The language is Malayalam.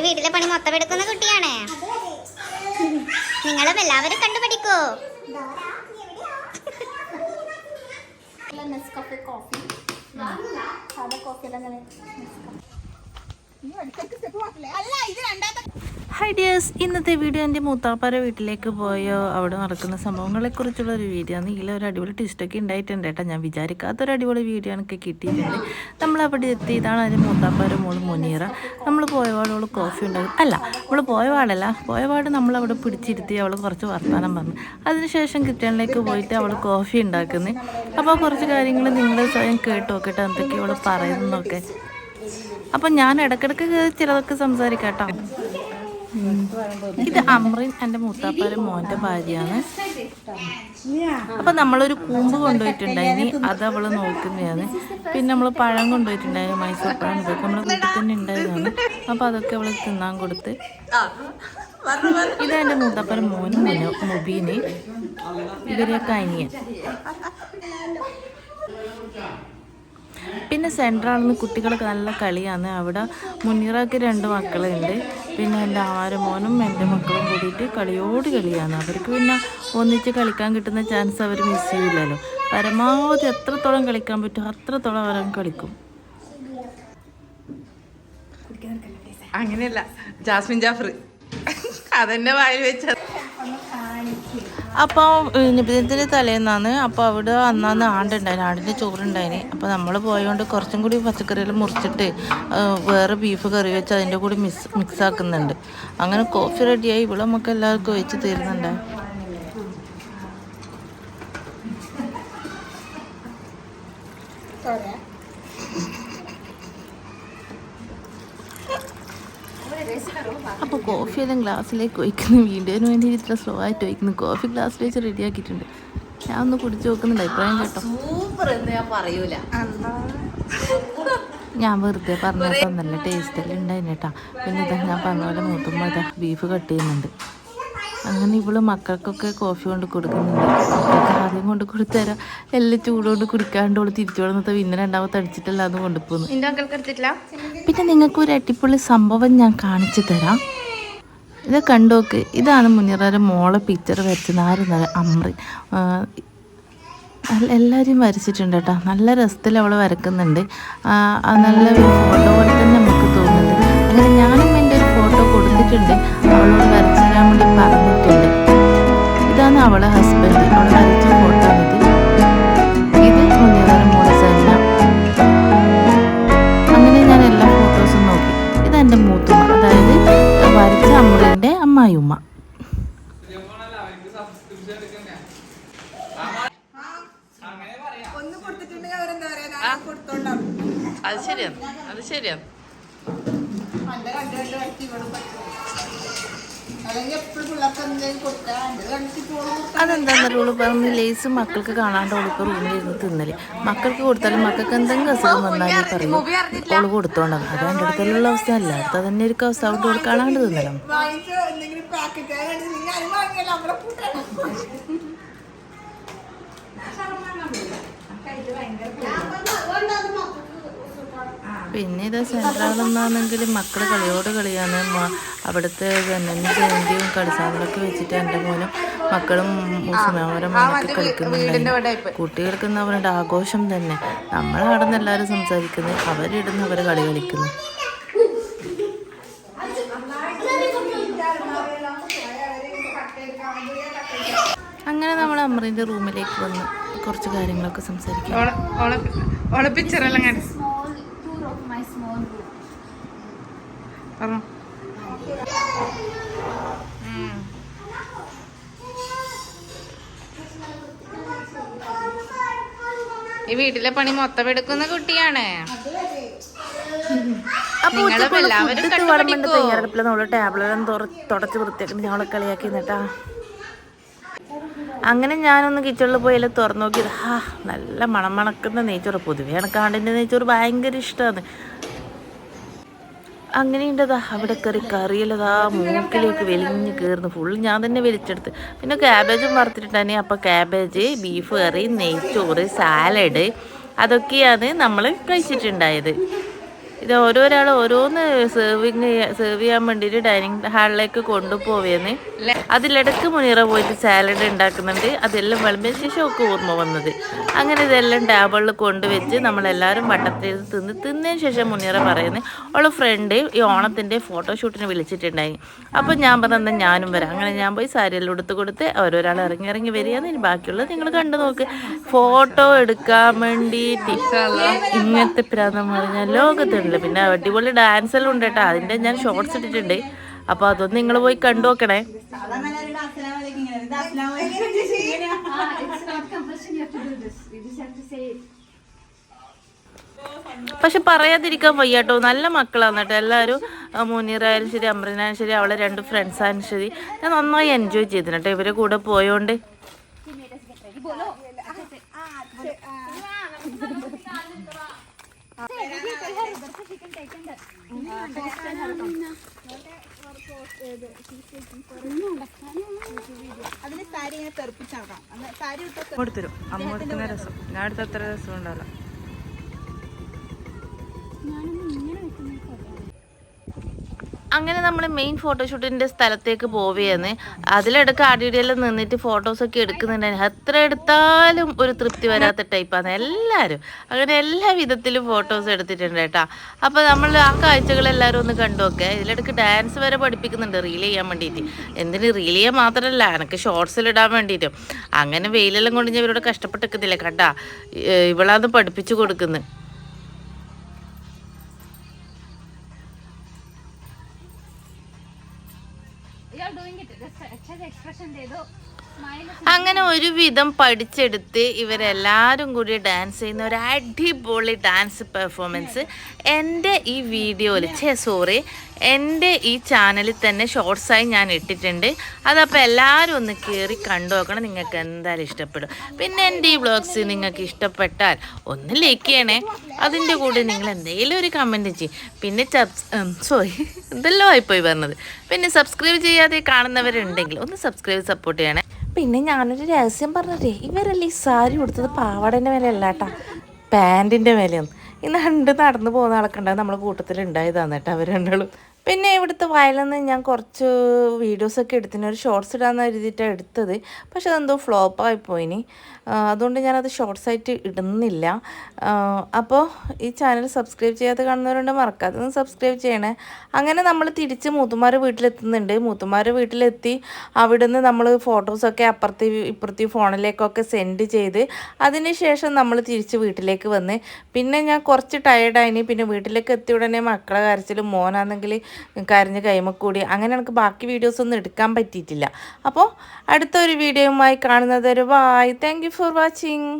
ഈ വീട്ടിലെ പണി മൊത്തം എടുക്കുന്ന കുട്ടിയാണ്. നിങ്ങളും എല്ലാവരും കണ്ടുപിടിക്കൂ നെസ്കഫെ കോഫി സാധാ കോഫി അല്ല ഹൈ ഡിയേഴ്സ് ഇന്നത്തെ വീഡിയോ എന്റെ മൂത്താപ്പാര വീട്ടിലേക്ക് പോയോ? അവിടെ നടക്കുന്ന സംഭവങ്ങളെക്കുറിച്ചുള്ള ഒരു വീഡിയോ ആണ്. ഇതിൽ ഒരു അടിപൊളി ട്വിസ്റ്റൊക്കെ ഉണ്ടായിട്ടുണ്ട് കേട്ടോ. ഞാൻ വിചാരിക്കാത്തൊരു അടിപൊളി വീഡിയോ എനിക്ക് കിട്ടിയിട്ടുണ്ട്. നമ്മൾ അവിടെ എത്തി. ഇതാണ് അതിന്റെ മൂത്താപ്പാര മോൾ മുനീറ. നമ്മൾ പോയപാട് അവൾ കോഫി ഉണ്ടാകും അല്ല നമ്മൾ പോയപാടല്ല പോയപാട് നമ്മൾ അവിടെ പിടിച്ചിരുത്തി അവൾ കുറച്ച് വർത്തമാനം പറഞ്ഞു. അതിനുശേഷം കിച്ചണിലേക്ക് പോയിട്ട് അവൾ കോഫി ഉണ്ടാക്കുന്നത് അപ്പോൾ കുറച്ച് കാര്യങ്ങൾ നിങ്ങൾ സ്വയം കേട്ട് നോക്കട്ടെ എന്തൊക്കെയാണ് അവൾ പറയുന്നതൊക്കെ അപ്പം ഞാൻ ഇടയ്ക്കിടയ്ക്ക് ചിലതൊക്കെ സംസാരിക്കാം കേട്ടോ. ഇത് അമ്രിൻ എന്റെ മൂത്താപ്പാര മോന്റെ ഭാര്യയാണ്. അപ്പം നമ്മളൊരു കൂമ്പ് കൊണ്ടുപോയിട്ടുണ്ടായിന്. അത് അവൾ നോക്കുന്നതാണ്. പിന്നെ നമ്മൾ പഴം കൊണ്ടുപോയിട്ടുണ്ടായിരുന്നു മൈസൂർ പഴം ഇതൊക്കെ നമ്മുടെ വീട്ടിൽ തന്നെ ഉണ്ടായതാണ്. അപ്പം അതൊക്കെ അവൾ തിന്നാൻ കൊടുത്ത്. ഇത് എന്റെ മൂത്താപ്പാര മോനും മുനോ മുബീന്. ഇവരെയൊക്കെ അനിയൻ. പിന്നെ സെൻട്രാളിന് കുട്ടികൾക്ക് നല്ല കളിയാണ്. അവിടെ മുനീറക്ക് രണ്ട് മക്കളുണ്ട്. പിന്നെ എന്റെ ആറ് ആരമോനും എന്റെ മക്കളും കൂടിയിട്ട് കളിയോട് കളിയാണ്. അവർക്ക് പിന്നെ ഒന്നിച്ച് കളിക്കാൻ കിട്ടുന്ന ചാൻസ് അവർ മിസ് ചെയ്യില്ലല്ലോ പരമാവധി എത്രത്തോളം കളിക്കാൻ പറ്റും അത്രത്തോളം അവർ കളിക്കും. അങ്ങനെയല്ല. ജാസ്മിൻ ജാഫർ. അതെന്നെ വായിൽ വെച്ച അപ്പോൾ നിബിധത്തിന്റെ തലേന്നാണ്. അപ്പോൾ അവിടെ അന്നാന്ന് ആണ്ടുണ്ടായിന്. ആടിന്റെ ചോറുണ്ടായിന്. അപ്പോൾ നമ്മൾ പോയതുകൊണ്ട് കുറച്ചും കൂടി പച്ചക്കറികൾ മുറിച്ചിട്ട് വേറെ ബീഫ് കറി വെച്ച് അതിന്റെ കൂടി മിക്സ് മിക്സ് ആക്കുന്നുണ്ട്. അങ്ങനെ കോഫി റെഡിയായി ഇവിടെ നമുക്ക് എല്ലാവർക്കും വെച്ച് തരുന്നുണ്ട്. കോഫി ഗ്ലാസ്സിലേക്ക് ഒഴിക്കുന്നു. വീഡിയോന് വേണ്ടി ഇത്ര സ്ലോ ആയിട്ട് ഒഴിക്കുന്നു. കോഫി ഗ്ലാസ്സിൽ വെച്ച് റെഡിയാക്കിയിട്ടുണ്ട് ഞാൻ ഒന്ന് കുടിച്ച് നോക്കുന്നുണ്ട്. അഭിപ്രായം കേട്ടോ. സൂപ്പർ എന്ന് ഞാൻ പറയൂല. ഞാൻ വെറുതെ പറഞ്ഞപ്പോൾ നല്ല ടേസ്റ്റ് എല്ലാം ഉണ്ടായിരുന്നു കേട്ടോ. പിന്നെ ഇതാ ഞാൻ പറഞ്ഞ പോലെ മൂത്തുമ്പോൾ ഇതാ ബീഫ് കട്ട് ചെയ്യുന്നുണ്ട്. അങ്ങനെ ഇവൾ മക്കൾക്കൊക്കെ കോഫി കൊണ്ട് കൊടുക്കുന്നുണ്ട്. മക്കൾക്ക് ആദ്യം കൊണ്ട് കൊടുത്തരാ. എല്ലാം ചൂടുകൊണ്ട് കുടിക്കാണ്ട് ഓൾ തിരിച്ചു കൊടുന്നത്തെ പിന്നെ രണ്ടാമത്തെ അടിച്ചിട്ടല്ല അത് കൊണ്ടുപോകുന്നു പിന്നെ നിങ്ങൾക്ക് ഒരു അടിപൊളി സംഭവം ഞാൻ കാണിച്ചു തരാം. ഇത് കണ്ടോക്ക് ഇതാണ് മുനിറയുടെ മോളെ പിക്ചർ വരച്ചത്. ആരെന്നല്ല അമ്രി. എല്ലാവരും വരച്ചിട്ടുണ്ട് കേട്ടോ. നല്ല രസത്തിൽ അവൾ വരക്കുന്നുണ്ട്. നല്ല ഫോട്ടോ പോലെ തന്നെ നമുക്ക് തോന്നുന്നുണ്ട്. അങ്ങനെ ഞാനും എന്റെ ഒരു ഫോട്ടോ കൊടുത്തിട്ടുണ്ട്. അവളോട് ഒന്ന് കൊടുത്തിട്ടുണ്ടെങ്കിൽ അവരെന്താ പറയാ? കൊടുത്തോണ്ടാവും. അത് ശരിയാണ് അത് ശരിയാണ് എന്റെ കണ്ടു കണ്ട് കളിച്ച് ഇവിടെ പറ്റും അല്ലെങ്കിൽ എപ്പോഴും പിള്ളേർക്ക് എന്തെങ്കിലും കൊടുക്കാം എന്റെ കണ്ടിട്ട് പോളും അതെന്താണെന്ന് ഓൾ പറഞ്ഞ് ലേസ് മക്കൾക്ക് കാണാണ്ട് ഓളിപ്പോൾ റൂമിലിരുന്ന് തിന്നൽ. മക്കൾക്ക് കൊടുത്താലും മക്കൾക്ക് എന്തെങ്കിലും അസുഖം വന്നാലും പറയും. ഓൾ കൊടുത്തോണ്ടാവും അത് എന്റെ അടുത്തുള്ള അവസ്ഥ അല്ല. അടുത്ത തന്നെ ഒരു അവസ്ഥ. അവിടെ ഓൾ കാണാണ്ട് തിന്നലും. വാങ്ങിച്ചോ എന്തെങ്കിലും പാക്കറ്റ് നിങ്ങൾ അത് വാങ്ങിയാലോ നമ്മളെ കൂട്ടാണ് പിന്നെ ഇത് സെൻട്രാളെന്നാണെങ്കിൽ മക്കൾ കളിയോട് കളിയാണ്. അവിടുത്തെ ജനലിന്റെ ജയന്തിയും കളിസാധനമൊക്കെ വെച്ചിട്ട് എന്റെ മോനും മക്കളും മുസ്ലിമാവരെ കളിക്കുന്നുണ്ട് കളിക്കുന്നുണ്ടായിരുന്നു. കുട്ടികൾക്ക് എന്ന് പറഞ്ഞിട്ട് ആഘോഷം തന്നെ. നമ്മളവിടെ നിന്ന് എല്ലാവരും സംസാരിക്കുന്നത് അവരിടുന്ന് അവർ കളി കളിക്കുന്നു. അങ്ങനെ നമ്മൾ അമ്മറിന്റെ റൂമിലേക്ക് വന്ന്. കുറച്ച് കാര്യങ്ങളൊക്കെ സംസാരിക്കാം. ഓളെ ഓളെ ഓളെ പിക്ചർ എല്ലാം കണ്ടു small tour of my small room. പറഞ്ഞു ഈ വീട്ടിലെ പണി മൊത്തം എടുക്കുന്ന കുട്ടിയാണ്. നിങ്ങളും എല്ലാവരും കണ്ടുപിടിക്കോ. തയ്യാറെടുപ്പിൽ നമ്മൾ ടാബ്ലെല്ലാം തുടച്ച് വൃത്തിയാക്കി ഞങ്ങളെ കളിയാക്കി എന്നിട്ടാ. അങ്ങനെ ഞാനൊന്ന് കിച്ചണിൽ പോയി എല്ലാം തുറന്നു നോക്കിയത്. ഹാ നല്ല മണം മണക്കുന്ന നെയ്ച്ചോറ്. പൊതുവേ എനിക്ക് ആണ്ടിന്റെ നെയ്ച്ചോറ് ഭയങ്കര ഇഷ്ടമാണ് അങ്ങനെയുണ്ടതാ. അവിടെ കറി കറിയിലതാ മൂക്കിലേക്ക് വലിഞ്ഞ് കയറുന്നു. ഫുൾ ഞാൻ തന്നെ വലിച്ചെടുത്ത്. പിന്നെ ക്യാബേജും വറുത്തിട്ടുണ്ടായി അപ്പോൾ ക്യാബേജ് ബീഫ് കറി നെയ്ച്ചോറ് സാലഡ് അതൊക്കെയാണ് നമ്മൾ കഴിച്ചിട്ടുണ്ടായത്. ഇത് ഓരോരാൾ ഓരോന്ന് സെർവിങ് സെർവ് ചെയ്യാൻ വേണ്ടിയിട്ട് ഡൈനിങ് ഹാളിലേക്ക് കൊണ്ടുപോവേന്ന്. അതിലിടക്ക് മുനിറ പോയിട്ട് സാലഡ് ഉണ്ടാക്കുന്നുണ്ട്. അതെല്ലാം വിളമ്പിയ ശേഷം ഒക്കെ ഓർമ്മ വന്നത്. അങ്ങനെ ഇതെല്ലാം ടേബിളിൽ കൊണ്ടുവച്ച് നമ്മളെല്ലാവരും വട്ടത്തിൽ തിന്ന് തിന്നതിന് ശേഷം മുനിറ പറയുന്നത് അവളെ ഫ്രണ്ട് ഈ ഓണത്തിന്റെ ഫോട്ടോഷൂട്ടിന് വിളിച്ചിട്ടുണ്ടായി. അപ്പോൾ ഞാൻ പറഞ്ഞാൽ ഞാനും വരാം. അങ്ങനെ ഞാൻ പോയി സാരിയെല്ലാം എടുത്ത് കൊടുത്ത് ഓരോരാൾ ഇറങ്ങി ഇറങ്ങി വരികയെന്ന് ഇനി ബാക്കിയുള്ളത് നിങ്ങൾ കണ്ടു നോക്ക്. ഫോട്ടോ എടുക്കാൻ വേണ്ടിയിട്ട് ഇങ്ങനത്തെ പ്രാന്തം പറഞ്ഞാൽ ലോകത്തുണ്ട് പിന്നെ അടിപൊളി ഡാൻസ് എല്ലാം ഉണ്ട് കേട്ടോ അതിന്റെ ഞാൻ ഷോർട്സ് ഇട്ടിട്ടുണ്ട് അപ്പോൾ അതൊന്നും നിങ്ങൾ പോയി കണ്ടു നോക്കണേ പക്ഷെ പറയാതിരിക്കാൻ വയ്യാട്ടോ നല്ല മക്കളാണ് കേട്ടോ എല്ലാവരും മുനീർ ശരി അമ്രനായാലും ശരി അവളെ രണ്ട് ഫ്രണ്ട്സ് ആയാലും ശരി ഞാൻ നന്നായി എൻജോയ് ചെയ്തിന് കേട്ടോ ഇവരെ കൂടെ പോയോണ്ട് കൊടുത്തരും. അമ്മ രസം. ഞാൻ അടുത്ത് അത്ര രസം ഉണ്ടാവില്ല അങ്ങനെ നമ്മൾ മെയിൻ ഫോട്ടോഷൂട്ടിന്റെ സ്ഥലത്തേക്ക് പോവുകയാണ് അതിലെടുക്ക അടിയിടെല്ലാം നിന്നിട്ട് ഫോട്ടോസൊക്കെ എടുക്കുന്നുണ്ടായിരുന്നു. എത്ര എടുത്താലും ഒരു തൃപ്തി വരാത്ത ടൈപ്പാണ് എല്ലാവരും അങ്ങനെ എല്ലാ വിധത്തിലും ഫോട്ടോസ് എടുത്തിട്ടുണ്ട് കേട്ടോ. അപ്പോൾ നമ്മൾ ആ കാഴ്ചകൾ എല്ലാവരും ഒന്ന് കണ്ടു നോക്കുക ഇതിലെടുക്ക് ഡാൻസ് വരെ പഠിപ്പിക്കുന്നുണ്ട് റീൽ ചെയ്യാൻ വേണ്ടിയിട്ട് എന്തിന് റീൽ ചെയ്യാൻ മാത്രമല്ല എനിക്ക് ഷോർട്സിൽ ഇടാൻ വേണ്ടിയിട്ടും അങ്ങനെ വെയിലെല്ലാം കൊണ്ട് ഇവരോട് കഷ്ടപ്പെട്ടിരിക്കുന്നില്ല കേട്ടാ ഇവളാന്ന് പഠിപ്പിച്ചു കൊടുക്കുന്നത് ഒരുവിധം പഠിച്ചെടുത്ത് ഇവരെല്ലാവരും കൂടി ഡാൻസ് ചെയ്യുന്ന ഒരു അടിപൊളി ഡാൻസ് പെർഫോമൻസ് എന്റെ ഈ വീഡിയോയിൽ ഛേ സോറി എന്റെ ഈ ചാനലിൽ തന്നെ ഷോർട്സായി ഞാൻ ഇട്ടിട്ടുണ്ട്. അതപ്പോൾ എല്ലാവരും ഒന്ന് കയറി കണ്ടു നോക്കണം നിങ്ങൾക്ക് എന്തായാലും ഇഷ്ടപ്പെടും. പിന്നെ എന്റെ ഈ വ്ളോഗ്സ് നിങ്ങൾക്ക് ഇഷ്ടപ്പെട്ടാൽ ഒന്ന് ലൈക്ക് ചെയ്യണേ. അതിന്റെ കൂടെ നിങ്ങൾ എന്തെങ്കിലും ഒരു കമന്റ് ചെയ്യും. പിന്നെ സോറി ഇതെല്ലാം ആയിപ്പോയി പറഞ്ഞത് പിന്നെ സബ്സ്ക്രൈബ് ചെയ്യാതെ കാണുന്നവരുണ്ടെങ്കിൽ ഒന്ന് സബ്സ്ക്രൈബ് സപ്പോർട്ട് ചെയ്യണേ. പിന്നെ ഞാനൊരു രഹസ്യം പറഞ്ഞതേ ഇവരല്ലേ ഈ സാരി കൊടുത്തത് പാവാടേന്റെ മേലെയല്ല കേട്ടാ പാന്റിന്റെ മേലെയാണ്. ഇന്ന് രണ്ട് നടന്നു പോകുന്ന ആൾക്കുണ്ടാവും നമ്മൾ കൂട്ടത്തിൽ ഉണ്ടായതാണ് കേട്ടോ അവർ രണ്ടാളും. പിന്നെ ഇവിടുത്തെ വയലിൽ നിന്ന് ഞാൻ കുറച്ച് വീഡിയോസൊക്കെ എടുത്തിന്. ഒരു ഷോർട്സ് ഇടാന്ന് എഴുതിയിട്ടാണ് എടുത്തത്. പക്ഷെ അതെന്തോ ഫ്ലോപ്പായി പോയിനി. അതുകൊണ്ട് ഞാനത് ഷോർട്സ് ആയിട്ട് ഇടുന്നില്ല. അപ്പോൾ ഈ ചാനൽ സബ്സ്ക്രൈബ് ചെയ്യാതെ കാണുന്നവരുണ്ട് മറക്കാതെ സബ്സ്ക്രൈബ് ചെയ്യണേ. അങ്ങനെ നമ്മൾ തിരിച്ച് മൂത്തുമാർ വീട്ടിലെത്തുന്നുണ്ട്. മൂത്തുമാർ വീട്ടിലെത്തി അവിടെ നിന്ന് നമ്മൾ ഫോട്ടോസൊക്കെ അപ്പുറത്തെ ഇപ്പുറത്തെ ഫോണിലേക്കൊക്കെ സെൻഡ് ചെയ്ത് അതിന് ശേഷം നമ്മൾ തിരിച്ച് വീട്ടിലേക്ക് വന്ന്. പിന്നെ ഞാൻ കുറച്ച് ടയർഡായിനി പിന്നെ വീട്ടിലേക്ക് എത്തി ഉടനെ മക്കളെ കരച്ചിലും മോനാണെങ്കിൽ കരഞ്ഞ് കൈമക്കൂടി അങ്ങനെ എനിക്ക് ബാക്കി വീഡിയോസൊന്നും എടുക്കാൻ പറ്റിയിട്ടില്ല. അപ്പോൾ അടുത്തൊരു വീഡിയോയുമായി കാണുന്നത് ഒരു ബായ് താങ്ക് ഫോർ വാച്ചിങ്